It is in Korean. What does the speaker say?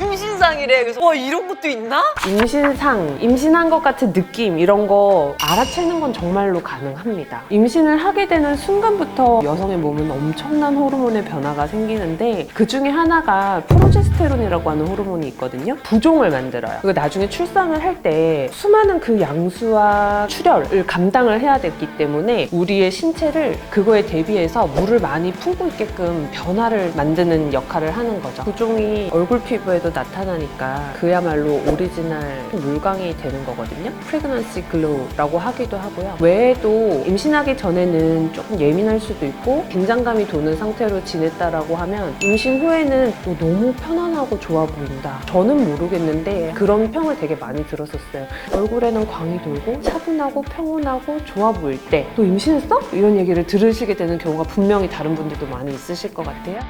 임신상이래. 그래서 와 이런 것도 있나? 임신상, 임신한 것 같은 느낌 이런 거 알아채는 건 정말로 가능합니다. 임신을 하게 되는 순간부터 여성의 몸은 엄청난 호르몬의 변화가 생기는데 그 중에 하나가 프로제스테론이라고 하는 호르몬이 있거든요. 부종을 만들어요. 그리고 나중에 출산을 할 때 수많은 그 양수와 출혈을 감당을 해야 됐기 때문에 우리의 신체를 그거에 대비해서 물을 많이 품고 있게끔 변화를 만드는 역할을 하는 거죠. 부종이 얼굴 피부에 도 나타나니까 그야말로 오리지널 물광이 되는 거거든요. 프레그넌시 글로우라고 하기도 하고요. 외에도 임신하기 전에는 조금 예민할 수도 있고 긴장감이 도는 상태로 지냈다라고 하면 임신 후에는 또 너무 편안하고 좋아 보인다. 저는 모르겠는데 그런 평을 되게 많이 들었었어요. 얼굴에는 광이 돌고 차분하고 평온하고 좋아 보일 때 또 임신했어? 이런 얘기를 들으시게 되는 경우가 분명히 다른 분들도 많이 있으실 것 같아요.